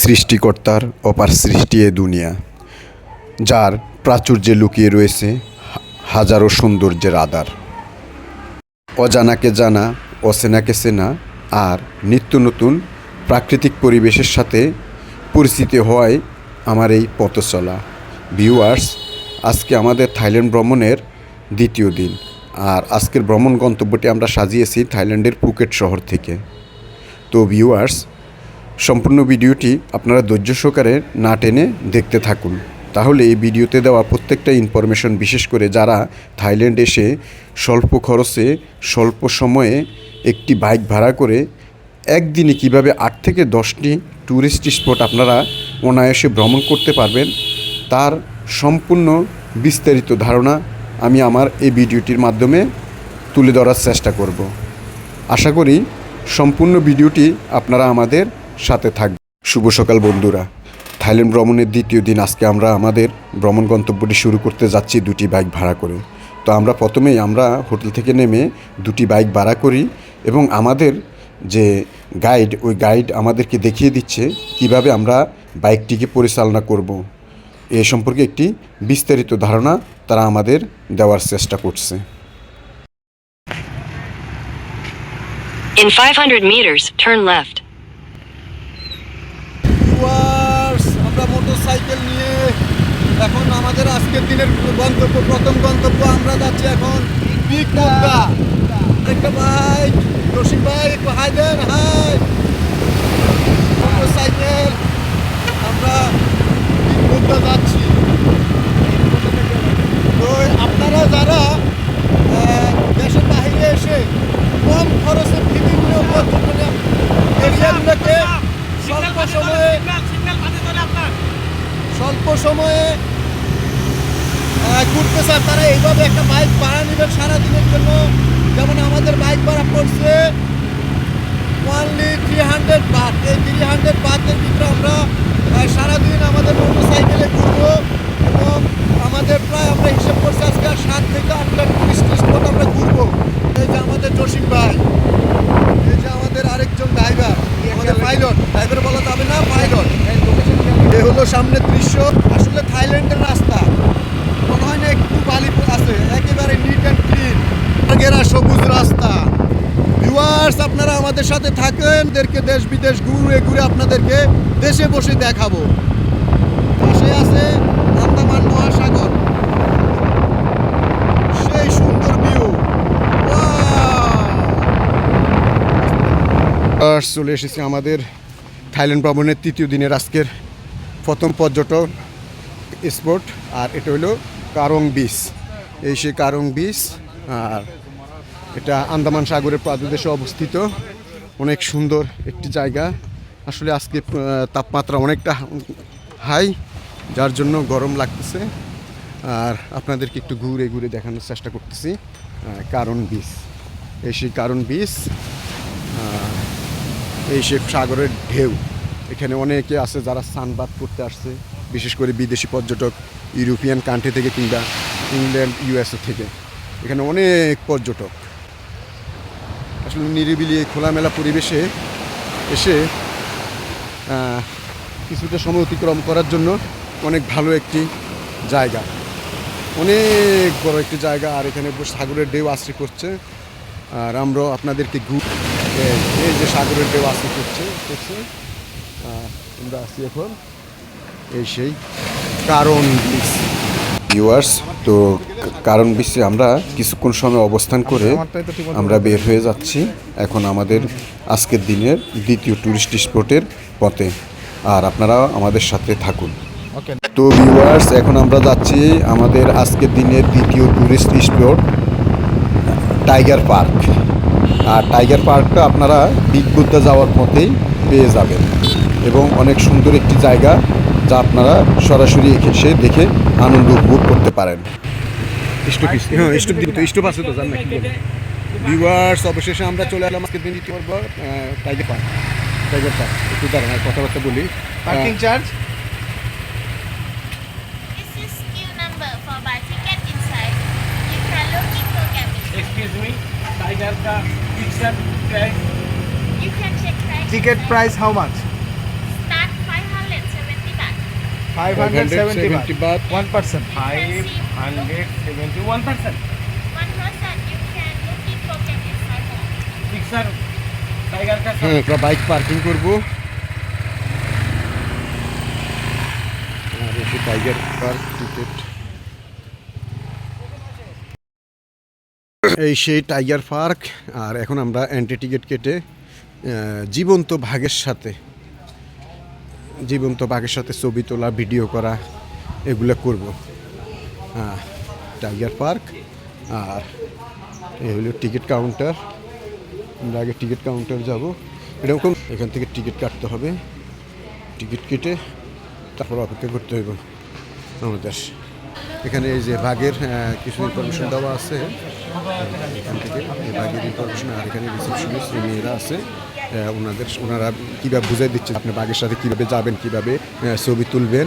সৃষ্টিকর্তার অপার সৃষ্টি এ দুনিয়া, যার প্রাচুর্যে লুকিয়ে রয়েছে হাজারো সৌন্দর্যের আদার অজানাকে জানা, অচেনাকে চেনা আর নিত্য নতুন প্রাকৃতিক পরিবেশের সাথে পরিচিতি হওয়ায় আমার এই পথ চলা ভিউয়ার্স, আজকে আমাদের থাইল্যান্ড ভ্রমণের দ্বিতীয় দিন আর আজকের ভ্রমণ গন্তব্যটি আমরা সাজিয়েছি থাইল্যান্ডের পুকেট শহর থেকে। তো ভিউয়ার্স সম্পূর্ণ ভিডিওটি আপনারা ধৈর্য সহকারে না টেনে দেখতে থাকুন। তাহলে এই ভিডিওতে দেওয়া প্রত্যেকটা ইনফরমেশন বিশেষ করে যারা থাইল্যান্ড এসে স্বল্প খরচে, স্বল্প সময়ে একটি বাইক ভাড়া করে একদিনে কীভাবে আট থেকে দশটি ট্যুরিস্ট স্পট আপনারা অনায়াসে ভ্রমণ করতে পারবেন, তার সম্পূর্ণ বিস্তারিত ধারণা আমি আমার এই ভিডিওটির মাধ্যমে তুলে ধরার চেষ্টা করব। আশা করি সম্পূর্ণ ভিডিওটি আপনারা আমাদের সাথে থাকবেন শুভ সকাল বন্ধুরা। থাইল্যান্ড ভ্রমণের দ্বিতীয় দিন আজকে আমরা আমাদের ভ্রমণ গন্তব্যটি শুরু করতে যাচ্ছি দুটি বাইক ভাড়া করে। তো আমরা প্রথমেই আমরা হোটেল থেকে নেমে দুটি বাইক ভাড়া করি এবং আমাদের যে গাইড ওই গাইড আমাদেরকে দেখিয়ে দিচ্ছে কীভাবে আমরা বাইকটিকে পরিচালনা করব। এ সম্পর্কে একটি বিস্তারিত ধারণা তারা আমাদের দেওয়ার চেষ্টা করছে। In 500 meters, turn left. Viewers motorcycle নিয়ে এখন আমাদের আজকের দিনের গন্তব্য, প্রথম গন্তব্য আমরা যাচ্ছি এখন বিগ একটা বাইক রশিদ ভাই একটু হাই মোটরসাইকেল আমরা বিগ মুদ্রা যাচ্ছি তো আপনারা যারা আহ, দেশের বাইরে এসে কম খরচে বিভিন্ন পর্যটন এরিয়াগুলোকে স্বল্প সময়ে স্বল্প সময়ে আহ, ঘুরতে চান তারা এইভাবে একটা বাইক ভাড়া নেবেন সারাদিনের জন্য যেমন আমাদের বাইক ভাড়া পড়ছে ওয়ানলি থ্রি হান্ড্রেড বাট এই থ্রি হান্ড্রেড বাটের ভিতরে আমরা সারাদিন আমাদের মোটর সাইকেলে ঘুরবো এবং আমাদের প্রায় আমরা হিসেব করছি আজকে সাত থেকে আটটা টুরিস্ট স্পট আমরা ঘুরবো। এই যে আমাদের জসিম ভাই, এই যে আমাদের আরেকজন ড্রাইভার আমাদের পাইলট ড্রাইভার বলা যাবে না পাইলট এ হলো সামনের দৃশ্য। আসলে থাইল্যান্ডের রাস্তা। মনে হয় না একটু বালি আছে একেবারে নিট অ্যান্ড ক্লিন আগেরা সবুজ রাস্তা ভিউয়ার্স আপনারা আমাদের সাথে থাকেন, এদেরকে দেশ বিদেশ ঘুরে ঘুরে আপনাদেরকে দেশে বসে দেখাবো। পাশে আছে আন্দামান মহাসাগর। সেই সুন্দর ভিউ চলে এসেছি আমাদের থাইল্যান্ড ভ্রমণের তৃতীয় দিনের আজকের প্রথম পর্যটক স্পট আর এটা হলো কারং বিচ এই সে কারং বিচ আর এটা আন্দামান সাগরের প্রাদুদেশে অবস্থিত। অনেক সুন্দর একটি জায়গা। আসলে আজকে তাপমাত্রা অনেকটা হাই, যার জন্য গরম লাগতেছে। আর আপনাদেরকে একটু ঘুরে ঘুরে দেখানোর চেষ্টা করতেছি কারণ বিচ এই সেই কারণ বিচ এই সে সাগরের ঢেউ। এখানে অনেকে আছে যারা সানবাদ করতে আসছে, বিশেষ করে বিদেশি পর্যটক, ইউরোপিয়ান কান্ট্রি থেকে কিংবা ইংল্যান্ড ইউএসএ থেকে। এখানে অনেক পর্যটক। আসলে নিরিবিলি, খোলামেলা পরিবেশে এসে কিছুটা সময় অতিক্রম করার জন্য অনেক ভালো একটি জায়গা। অনেক বড় একটি জায়গা, আর এখানে সাগরের ঢেউ আশ্রয় করছে। আর আমরাও আপনাদেরকে ঘুর এই- যে সাগরের ঢেউ আশ্রয় করছে করছে আমরা আছি এখন এই সেই কারণ বিচ। ভিউয়ার্স তো কারণ বিচে আমরা কিছুক্ষণ সময় অবস্থান করে আমরা বের হয়ে যাচ্ছি এখন আমাদের আজকের দিনের দ্বিতীয় ট্যুরিস্ট স্পটের পথে। আর আপনারা আমাদের সাথে থাকুন। তো ভিউয়ার্স এখন আমরা যাচ্ছি আমাদের আজকের দিনের দ্বিতীয় ট্যুরিস্ট স্পট টাইগার পার্ক আর টাইগার পার্কটা আপনারা বিগ বুদ্ধা যাওয়ার পথেই পেয়ে যাবেন। এবং অনেক সুন্দর একটি জায়গা যা আপনারা সরাসরি এসে দেখে আনন্দ উপভোগ করতে পারেন। হ্যাঁ স্টপ। আছে তো জানেন ভিউয়ার্স অবশেষে আমরা চলে এলাম আজকের দিন দ্বিতীয় পর্ব টাইগার পার্ক টাইগার পার্ক একটু দাঁড়ান কথাবার্তা বলি। Parking charge ticket. Excuse me, Tiger picture price? You can check price. Ticket inside. Price how হ্যাঁ একটা বাইক পার্কিং করব। টাইগার পার্ক এই সেই টাইগার পার্ক আর এখন আমরা অ্যান্টি টিকিট কেটে জীবন্ত ভাগের সাথে জীবন্ত বাঘের সাথে ছবি তোলা, ভিডিও করা, এগুলো করব। হ্যাঁ টাইগার পার্ক আর এই হলো টিকিট কাউন্টার। আমরা আগে টিকিট কাউন্টার যাব। এরকম এখান থেকে টিকিট কাটতে হবে। টিকিট কেটে তারপর অপেক্ষা করতে হইব আমাদের। এখানে এই যে বাঘের কিছু ইনফরমেশন দেওয়া আছে। এখান থেকে বাঘের ইনফরমেশন আর এখানে রিসেপশনিস্ট মেয়েরা আছে ওনাদের, ওনারা কীভাবে বুঝাই দিচ্ছে আপনি বাঘের সাথে কীভাবে যাবেন, কীভাবে ছবি তুলবেন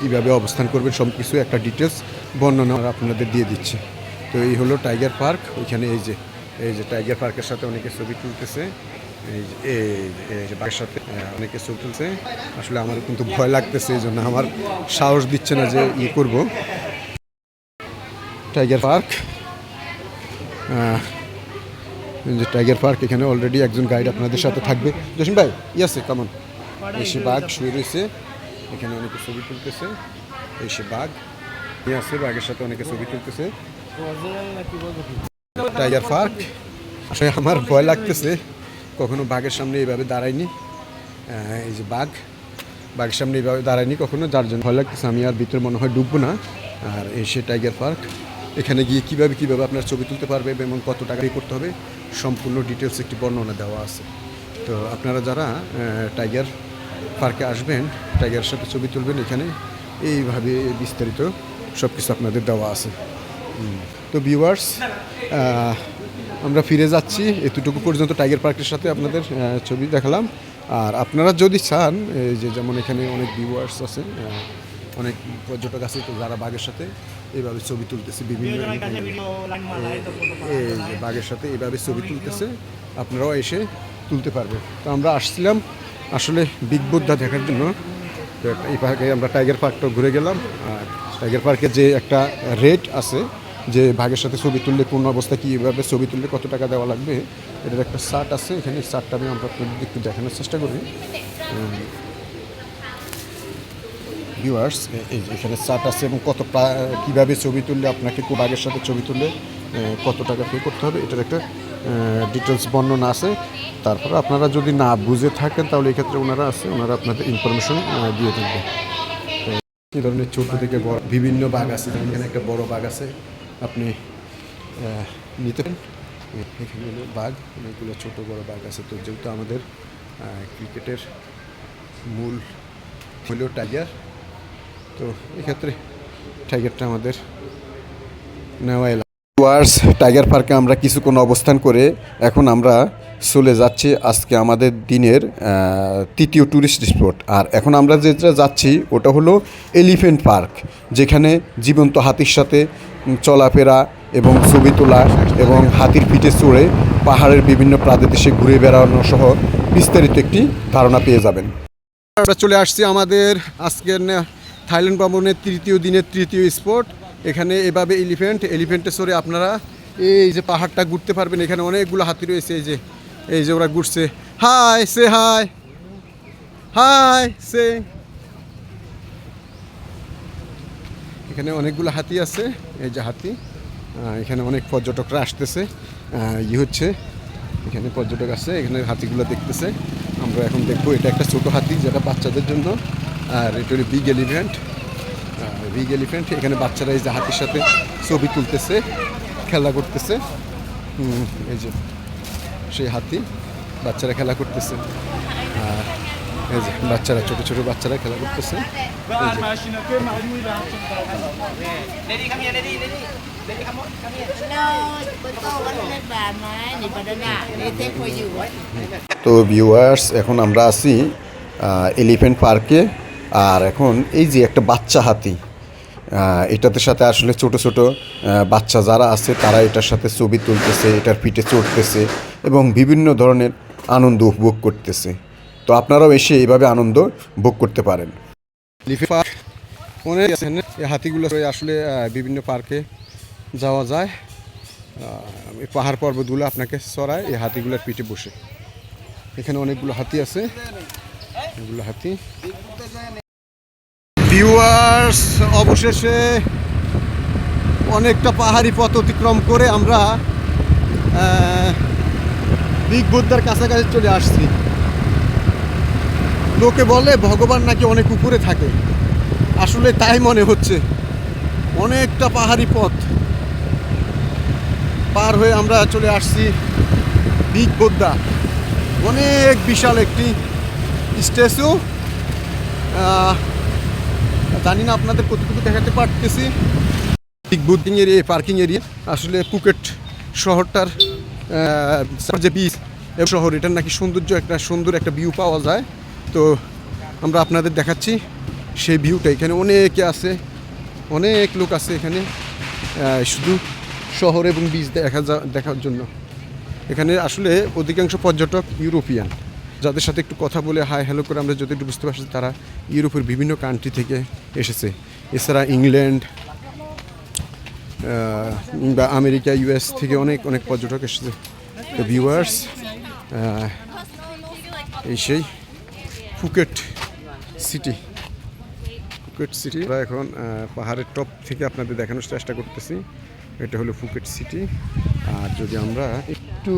কীভাবে অবস্থান করবেন সব কিছু একটা ডিটেলস বর্ণনা আপনাদের দিয়ে দিচ্ছে। তো এই হলো টাইগার পার্ক ওইখানে এই যে এই যে টাইগার পার্কের সাথে অনেকে ছবি তুলতেছে, এই যে- বাঘের সাথে অনেকে ছবি তুলছে। আসলে আমার কিন্তু ভয় লাগতেছে, এই জন্য আমার সাহস দিচ্ছে না যে ইয়ে করব। টাইগার পার্ক যে টাইগার পার্ক এখানে অলরেডি একজন গাইড আপনাদের সাথে থাকবে। জসিম ভাই ইয়াসে কেমন এই সে বাঘ শুয়ে রয়েছে। এখানে অনেকে ছবি তুলতেছে। এসে বাঘ। ইয়ে আছে বাঘের সাথে অনেকে ছবি তুলতেছে। টাইগার পার্ক আসলে আমার ভয় লাগতেছে কখনো বাঘের সামনে এইভাবে দাঁড়াইনি আহ, এই যে বাঘ। বাঘের সামনে এইভাবে দাঁড়ায়নি কখনো যার জন্য ভয় লাগতেছে। আমি আর ভিতরে মনে হয় ডুববো না। আর এসে টাইগার পার্ক এখানে গিয়ে কীভাবে কীভাবে আপনার ছবি তুলতে পারবে এবং কত টাকা pay করতে হবে, সম্পূর্ণ ডিটেলস একটি বর্ণনা দেওয়া আছে তো আপনারা যারা টাইগার পার্কে আসবেন টাইগারের সাথে ছবি তুলবেন এখানে, এইভাবে বিস্তারিত সব কিছু আপনাদের দেওয়া আছে। তো ভিউয়ার্স আমরা ফিরে যাচ্ছি, এতটুকু পর্যন্ত টাইগার পার্কের সাথে আপনাদের ছবি দেখালাম আর আপনারা যদি চান যে যেমন এখানে অনেক ভিউয়ার্স আছে অনেক পর্যটক আছে, তো যারা বাঘের সাথে এইভাবে ছবি তুলতেছে বিভিন্ন এই যে বাঘের সাথে এভাবে ছবি তুলতেছে আপনারাও এসে তুলতে পারবেন। তো আমরা আসছিলাম আসলে বিগ বুদ্ধা দেখার জন্য। তো এই পার্কে আমরা টাইগার পার্কটা ঘুরে গেলাম। আর টাইগার পার্কে যে একটা রেট আছে যে বাঘের সাথে ছবি তুললে কোন অবস্থায় কীভাবে ছবি তুললে কত টাকা দেওয়া লাগবে এটার একটা শার্ট আছে। এখানে শার্টটা আমি আমরা আপনাদের একটু দেখানোর চেষ্টা করি। ভিউয়ার্স এখানে চার্ট আছে এবং কত কীভাবে ছবি তুললে আপনাকে, খুব আগের সাথে ছবি তুললে কত টাকা পে করতে হবে, এটার একটা ডিটেলস বর্ণনা আছে। তারপরে আপনারা যদি না বুঝে থাকেন, তাহলে এক্ষেত্রে ওনারা আছে, ওনারা আপনাদের ইনফরমেশন দিয়ে থাকবে। এই ধরনের ছোট থেকে বড়, বিভিন্ন বাঘ আছে এখানে একটা বড় বাঘ আছে, আপনি নিতে পারেন। এখানে হলো বাঘ, অনেকগুলো ছোটো বড় বাঘ আছে। তো যেহেতু আমাদের ক্রিকেটের মূল হলো টাইগার তো এক্ষেত্রে টাইগারটা আমাদের নেওয়া এলাম ওয়ার্স টাইগার পার্কে আমরা কিছুক্ষণ অবস্থান করে এখন আমরা চলে যাচ্ছি আজকে আমাদের দিনের তৃতীয় ট্যুরিস্ট স্পট আর এখন আমরা যেটা যাচ্ছি, ওটা হলো এলিফেন্ট পার্ক যেখানে জীবন্ত হাতির সাথে চলাফেরা এবং ছবি তোলা এবং হাতির পিঠে চড়ে পাহাড়ের বিভিন্ন প্রাদেশে ঘুরে বেড়ানো সহ বিস্তারিত একটি ধারণা পেয়ে যাবেন। আমরা চলে আসছি আমাদের আজকের থাইল্যান্ড ভ্রমণের তৃতীয় দিনের তৃতীয় স্পট। এখানে এভাবে এলিফেন্ট এলিফেন্টে সরে আপনারা এই যে পাহাড়টা ঘুরতে পারবেন। এখানে অনেকগুলো হাতি রয়েছে, এই যে এই যে ওরা ঘুরছে। Hi, say hi hi, say. এখানে অনেকগুলো হাতি আছে, এই যে হাতি। এখানে অনেক পর্যটকরা আসতেছে। ই হচ্ছে, এখানে পর্যটক আছে, এখানে হাতিগুলো দেখতেছে। আমরা এখন দেখব, এটা একটা ছোট হাতি, যেটা বাচ্চাদের জন্য। আর এটা হলো বিগ এলিফ্যান্ট বিগ এলিফ্যান্ট এখানে বাচ্চারা এই যে হাতির সাথে ছবি তুলতেছে, খেলা করতেছে। এই যে সেই হাতি, বাচ্চারা খেলা করতেছে। আর এই যে বাচ্চারা, ছোট ছোট বাচ্চারা খেলা করতেছে। তো ভিউয়ার্স এখন আমরা আছি এলিফেন্ট পার্কে আর এখন এই যে একটা বাচ্চা হাতি এটাতে সাথে আসলে ছোট ছোট বাচ্চা যারা আছে তারা এটার সাথে ছবি তুলতেছে, এটার পিঠে চড়তেছে এবং বিভিন্ন ধরনের আনন্দ উপভোগ করতেছে। তো আপনারাও এসে এইভাবে আনন্দ ভোগ করতে পারেন। লিফে পার্ক হাতিগুলো আসলে বিভিন্ন পার্কে যাওয়া যায়। পাহাড় পর্বতগুলো আপনাকে সরায়, এই হাতিগুলোর পিঠে বসে। এখানে অনেকগুলো হাতি আছে। ভিউয়ার্স অবশেষে অনেকটা পাহাড়ি পথ অতিক্রম করে আমরা বিগ বুদ্ধার কাছাকাছি চলে আসছি। লোকে বলে ভগবান নাকি অনেক উপরে থাকে। আসলে তাই মনে হচ্ছে। অনেকটা পাহাড়ি পথ পার হয়ে আমরা চলে আসছি বিগ বুদ্ধা অনেক বিশাল একটি স্ট্যাচু। জানি না আপনাদের কতটুকু দেখাতে পারতেছি। Big building area parking area আসলে পুকেট শহরটার যে বিচ শহর, এটার নাকি সৌন্দর্য একটা সুন্দর একটা ভিউ পাওয়া যায়। তো আমরা আপনাদের দেখাচ্ছি সেই ভিউটা এখানে অনেকে আছে, অনেক লোক আছে এখানে শুধু শহর এবং বিচ দেখা যা, দেখার জন্য। এখানে আসলে অধিকাংশ পর্যটক ইউরোপিয়ান। যাদের সাথে একটু কথা বলে হাই হ্যালো করে আমরা যদি একটু বুঝতে পারছি তারা ইউরোপের বিভিন্ন কান্ট্রি থেকে এসেছে। এছাড়া ইংল্যান্ড বা আমেরিকা ইউএস থেকে অনেক অনেক পর্যটক এসেছে। তো ভিউয়ার্স এই সেই ফুকেট সিটি ফুকেট সিটি আমরা এখন পাহাড়ের টপ থেকে আপনাদের দেখানোর চেষ্টা করতেছি। এটা হলো ফুকেট সিটি আর যদি আমরা একটু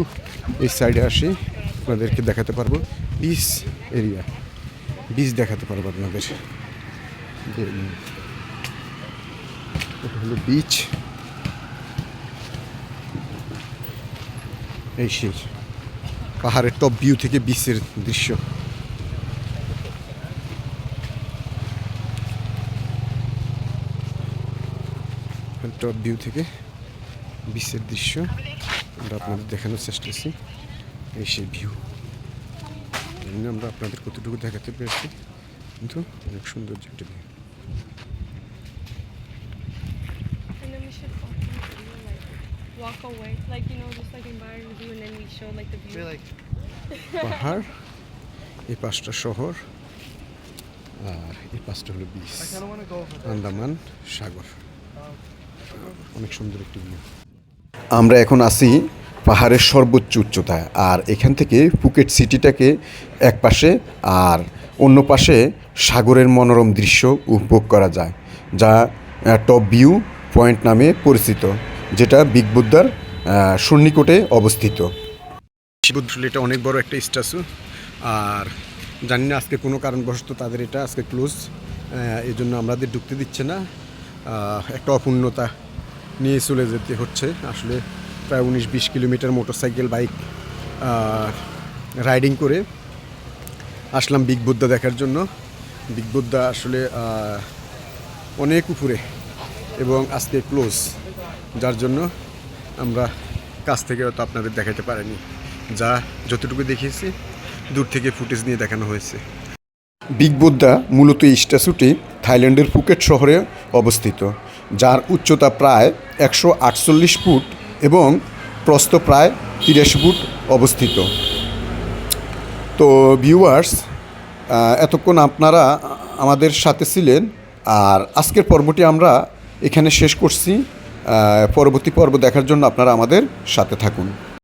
এই সাইডে আসি আপনাদেরকে দেখাতে পারব। বিচ এরিয়া বিচ দেখাতে পারব আপনাদের। হলো বিচ এই সেই পাহাড়ের টপ ভিউ থেকে বিচের দৃশ্য। টপ ভিউ থেকে বিচের দৃশ্য। আমরা আপনাদের দেখানোর চেষ্টা করছি। এই সেই ভিউ জানি আমরা আপনাদের কতটুকু দেখাতে পেরেছি কিন্তু অনেক সৌন্দর্য একটা view walk away, like you know, just like in bar review, and then we show like the view. পাহাড় এই পাঁচটা শহর আর এই পাঁচটা হলো বিচ আন্দামান সাগর অনেক সুন্দর একটি ভিউ আমরা এখন আছি পাহাড়ের সর্বোচ্চ উচ্চতায় আর এখান থেকে ফুকেট সিটিটাকে এক পাশে আর অন্য পাশে সাগরের মনোরম দৃশ্য উপভোগ করা যায়, যা টপ ভিউ পয়েন্ট নামে পরিচিত, যেটা বিগ বুদ্ধার সন্নিকটে অবস্থিত। এটা অনেক বড় একটা স্ট্যাচু আর জানি না আজকে কোনো কারণবশত তাদের এটা আজকে ক্লোজ এই জন্য আমাদের ঢুকতে দিচ্ছে না। একটা অপূর্ণতা নিয়ে চলে যেতে হচ্ছে। আসলে প্রায় উনিশ বিশ কিলোমিটার মোটরসাইকেল, বাইক রাইডিং করে আসলাম বিগ বুদ্ধা দেখার জন্য। বিগ বুদ্ধা আসলে অনেক উপরে এবং আজকে ক্লোজ যার জন্য আমরা কাছ থেকে হয়তো আপনাদের দেখাতে পারিনি। যা যতটুকু দেখিয়েছি, দূর থেকে ফুটেজ নিয়ে দেখানো হয়েছে। বিগ বুদ্ধা মূলত এই স্ট্যাচুটি থাইল্যান্ডের ফুকেট শহরে অবস্থিত, যার উচ্চতা প্রায় একশো আটচল্লিশ ফুট এবং প্রস্থ প্রায় তিরিশ ফুট অবস্থিত। তো ভিউয়ার্স এতক্ষণ আপনারা আমাদের সাথে ছিলেন আর আজকের পর্বটি আমরা এখানে শেষ করছি। পরবর্তী পর্ব দেখার জন্য আপনারা আমাদের সাথে থাকুন।